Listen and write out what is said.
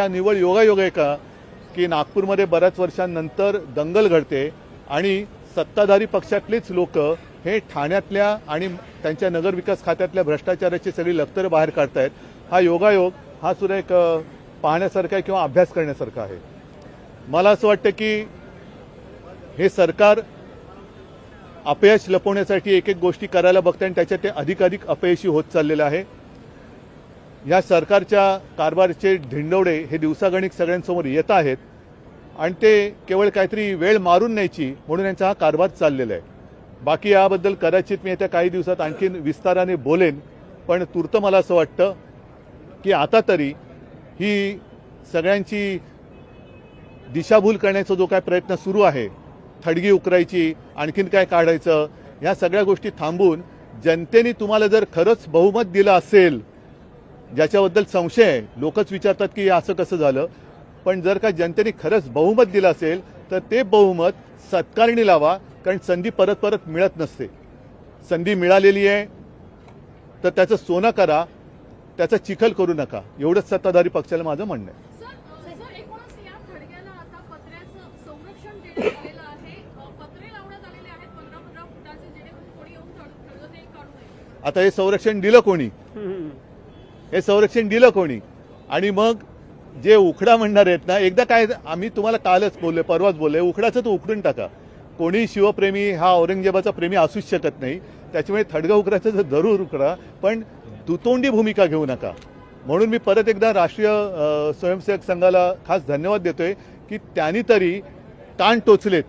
हा निवड योगायोग आहे का की नागपूरमध्ये बऱ्याच वर्षांनंतर दंगल घडते आणि सत्ताधारी पक्षातलेच लोक हे ठाण्यातल्या आणि त्यांच्या नगरविकास खात्यातल्या भ्रष्टाचाराची सगळी लखतर बाहेर काढतायत. हा योगायोग हा सुद्धा एक पाहण्यासारखा आहे किंवा अभ्यास करण्यासारखा आहे. मला असं वाटतं की हे सरकार अपयश लपवण्यासाठी एक एक गोष्टी करायला बघते आणि त्याच्यात ते अधिकाधिक अपयशी होत चाललेलं आहे. या सरकारच्या कारभारचे ढिंडवडे हे दिवसागणिक सगळ्यांसमोर येत आहेत आणि ते केवळ काहीतरी वेळ मारून न्यायची म्हणून यांचा हा कारभार चाललेला आहे. बाकी याबद्दल कदाचित मी येत्या काही दिवसात आणखीन विस्ताराने बोलेन पण तुर्तं मला असं वाटतं की आता तरी ही सगळ्यांची दिशाभूल करण्याचा जो काय प्रयत्न सुरू आहे थडगी उकरायची आणखीन काय काढायचं ह्या सगळ्या गोष्टी थांबून जनतेने तुम्हाला जर खरंच बहुमत दिलं असेल ज्याच्याबद्दल संशय आहे. लोकच विचारतात की हे असं कसं झालं. पण जर का जनतेने खरंच बहुमत दिलं असेल तर ते बहुमत सत्कारणी लावा कारण संधी परत परत मिळत नसते. संधी मिळालेली आहे तर त्याचं सोनं करा त्याचा चिखल करू नका. एवढंच सत्ताधारी पक्षाला माझं म्हणणं आहे. सर सर एकूणच या थडग्याला आता पत्र्याचं संरक्षण देण्यात आलेलं आहे. अ, पत्रे लावण्यात आलेले आहेत पंधरा पंधरा फुटाचे जेणेकरून कोणी येऊन थड- थडगं ते काढू नये. आता हे संरक्षण दिलं कोणी? हे संरक्षण दिलं कोणी? आणि मग जे उखडा म्हणणार आहेत ना एकदा काय आम्ही तुम्हाला कालच बोलले परवाच बोलले उखडाचं तो उखडून टाका. कोणी शिवप्रेमी हा औरंगजेबाचा प्रेमी असूच शकत नाही. त्याच्यामुळे थडगा उकडाचं तर जरूर उकडा पण दुतोंडी भूमिका घेऊ नका. म्हणून मी परत एकदा राष्ट्रीय स्वयंसेवक संघाला खास धन्यवाद देतोय की त्यांनी तरी कान टोचलेत.